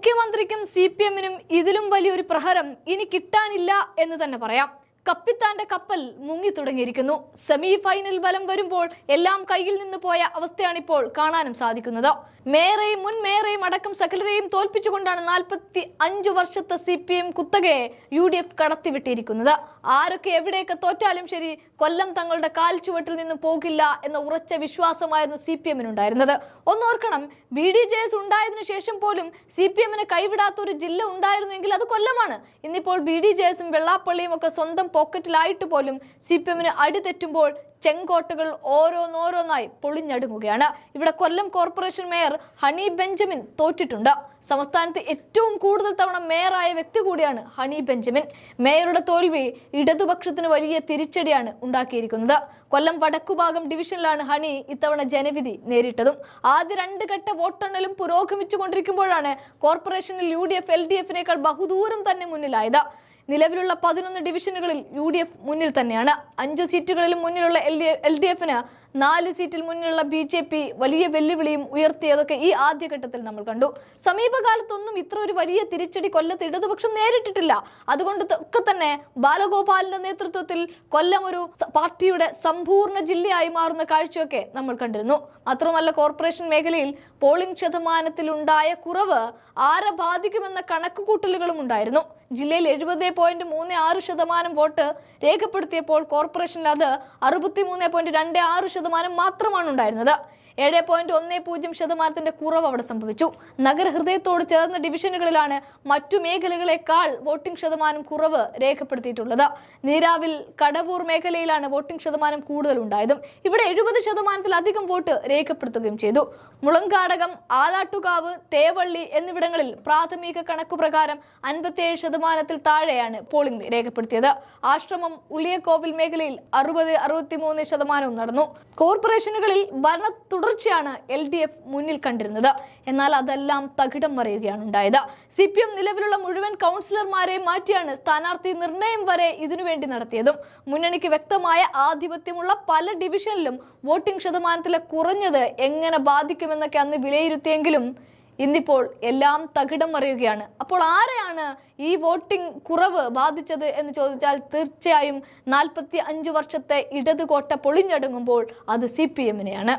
മുഖ്യമന്ത്രിക്കും C P എമ്മിനും ഇതിലും വലിയൊരു പ്രഹരം ഇനി കിട്ടാനില്ല എന്ന് തന്നെ പറയാം. കപ്പിത്താന്റെ കപ്പൽ മുങ്ങി തുടങ്ങിയിരിക്കുന്നു. സെമി ഫൈനൽ ബലം വരുമ്പോൾ എല്ലാം കയ്യിൽ നിന്ന് പോയ അവസ്ഥയാണിപ്പോൾ കാണാനും സാധിക്കുന്നത്. മേയറെയും മുൻ മേയറെയും അടക്കം സകലരെയും തോൽപ്പിച്ചുകൊണ്ടാണ് നാൽപ്പത്തി അഞ്ചു വർഷത്തെ സി പി എം കുത്തകയെ യു ഡി എഫ് കടത്തിവിട്ടിരിക്കുന്നത്. ആരൊക്കെ എവിടെയൊക്കെ തോറ്റാലും ശരി കൊല്ലം തങ്ങളുടെ കാൽ ചുവട്ടിൽ നിന്ന് പോകില്ല എന്ന ഉറച്ച വിശ്വാസമായിരുന്നു സി പി എമ്മിനുണ്ടായിരുന്നത്. ഒന്നോർക്കണം ബി ഡി ജെ എസ് ഉണ്ടായതിനു ശേഷം പോലും സി പി എമ്മിനെ കൈവിടാത്ത ഒരു ജില്ല ഉണ്ടായിരുന്നുവെങ്കിൽ അത് കൊല്ലമാണ്. ഇന്നിപ്പോൾ ബി ഡി ജെ എസും വെള്ളാപ്പള്ളിയും ഒക്കെ സ്വന്തം പോക്കറ്റിലായിട്ട് പോലും സി പി എമ്മിന് അടിതെറ്റുമ്പോൾ ചെങ്കോട്ടകൾ ഓരോന്നോരോന്നായി പൊളിഞ്ഞടുങ്ങുകയാണ്. ഇവിടെ കൊല്ലം കോർപ്പറേഷൻ മേയർ ഹണി ബെഞ്ചമിൻ തോറ്റിട്ടുണ്ട്. സംസ്ഥാനത്ത് ഏറ്റവും കൂടുതൽ തവണ മേയറായ വ്യക്തി കൂടിയാണ് ഹണി ബെഞ്ചമിൻ. മേയറുടെ തോൽവി ഇടതുപക്ഷത്തിന് വലിയ തിരിച്ചടിയാണ് ഉണ്ടാക്കിയിരിക്കുന്നത്. കൊല്ലം വടക്കുഭാഗം ഡിവിഷനിലാണ് ഹണി ഇത്തവണ ജനവിധി നേരിട്ടതും. ആദ്യ രണ്ട് ഘട്ട വോട്ടെണ്ണലും പുരോഗമിച്ചുകൊണ്ടിരിക്കുമ്പോഴാണ് കോർപ്പറേഷനിൽ U D F L D എഫിനേക്കാൾ ബഹുദൂരം തന്നെ മുന്നിലായത്. നിലവിലുള്ള പതിനൊന്ന് ഡിവിഷനുകളിൽ യു ഡി എഫ് മുന്നിൽ തന്നെയാണ്. അഞ്ച് സീറ്റുകളിലും മുന്നിലുള്ള എൽ ഡി എഫിന് നാല് സീറ്റിൽ മുന്നിലുള്ള ബി ജെ പി വലിയ വെല്ലുവിളിയും ഉയർത്തിയതൊക്കെ ഈ ആദ്യഘട്ടത്തിൽ നമ്മൾ കണ്ടു. സമീപകാലത്തൊന്നും ഇത്ര ഒരു വലിയ തിരിച്ചടി കൊല്ലത്ത് ഇടതുപക്ഷം നേരിട്ടിട്ടില്ല. അതുകൊണ്ട് ഒക്കെ തന്നെ ബാലഗോപാലിന്റെ നേതൃത്വത്തിൽ കൊല്ലം ഒരു പാർട്ടിയുടെ സമ്പൂർണ ജില്ലയായി മാറുന്ന കാഴ്ചയൊക്കെ നമ്മൾ കണ്ടിരുന്നു. മാത്രമല്ല കോർപ്പറേഷൻ മേഖലയിൽ പോളിംഗ് ശതമാനത്തിൽ ഉണ്ടായ കുറവ് ആരെ ബാധിക്കുമെന്ന കണക്കുകൂട്ടലുകളും ഉണ്ടായിരുന്നു. ജില്ലയിൽ എഴുപത് പോയിന്റ് മൂന്ന് ആറ് ശതമാനം വോട്ട് രേഖപ്പെടുത്തിയപ്പോൾ കോർപ്പറേഷനിൽ അത് അറുപത്തി മൂന്ന് പോയിന്റ് രണ്ട് ആറ് ശതമാനം മാത്രമാണ് ഉണ്ടായിരുന്നത്. ഏഴ് പോയിന്റ് ഒന്ന് പൂജ്യം ശതമാനത്തിന്റെ കുറവ് അവിടെ സംഭവിച്ചു. നഗരഹൃദയത്തോട് ചേർന്ന ഡിവിഷനുകളിലാണ് മറ്റു മേഖലകളെക്കാൾ വോട്ടിംഗ് ശതമാനം കുറവ് രേഖപ്പെടുത്തിയിട്ടുള്ളത്. നീരാവിൽ കടവൂർ മേഖലയിലാണ് വോട്ടിംഗ് ശതമാനം കൂടുതൽ ഉണ്ടായതും ഇവിടെ എഴുപത് ശതമാനത്തിലധികം വോട്ട് രേഖപ്പെടുത്തുകയും ചെയ്തു. മുളങ്കാടകം ആലാട്ടുകാവ് തേവള്ളി എന്നിവിടങ്ങളിൽ പ്രാഥമിക കണക്കു പ്രകാരം അൻപത്തിയേഴ് ശതമാനത്തിൽ താഴെയാണ് പോളിംഗ് രേഖപ്പെടുത്തിയത്. ആശ്രമം ഉളിയക്കോവിൽ മേഖലയിൽ അറുപത് അറുപത്തിമൂന്ന് ശതമാനവും നടന്നു. കോർപ്പറേഷനുകളിൽ ഭരണ തുടർച്ചയാണ് എൽ ഡി എഫ് മുന്നിൽ കണ്ടിരുന്നത്. എന്നാൽ അതെല്ലാം തകിടം മറിയുകയാണ് ഉണ്ടായത്. സി പി എം നിലവിലുള്ള മുഴുവൻ കൗൺസിലർമാരെ മാറ്റിയാണ് സ്ഥാനാർത്ഥി നിർണയം വരെ ഇതിനുവേണ്ടി നടത്തിയതും. മുന്നണിക്ക് വ്യക്തമായ ആധിപത്യമുള്ള പല ഡിവിഷനിലും വോട്ടിംഗ് ശതമാനത്തിലെ കുറഞ്ഞത് എങ്ങനെ ബാധിക്കുമെന്നൊക്കെ അന്ന് വിലയിരുത്തിയെങ്കിലും ഇന്നിപ്പോൾ എല്ലാം തകിടം മറിയുകയാണ്. അപ്പോൾ ആരെയാണ് ഈ വോട്ടിംഗ് കുറവ് ബാധിച്ചത് എന്ന് ചോദിച്ചാൽ തീർച്ചയായും നാൽപ്പത്തി അഞ്ച് വർഷത്തെ ഇടതുകോട്ട പൊളിഞ്ഞടങ്ങുമ്പോൾ അത് സി പി എമ്മിനെയാണ്.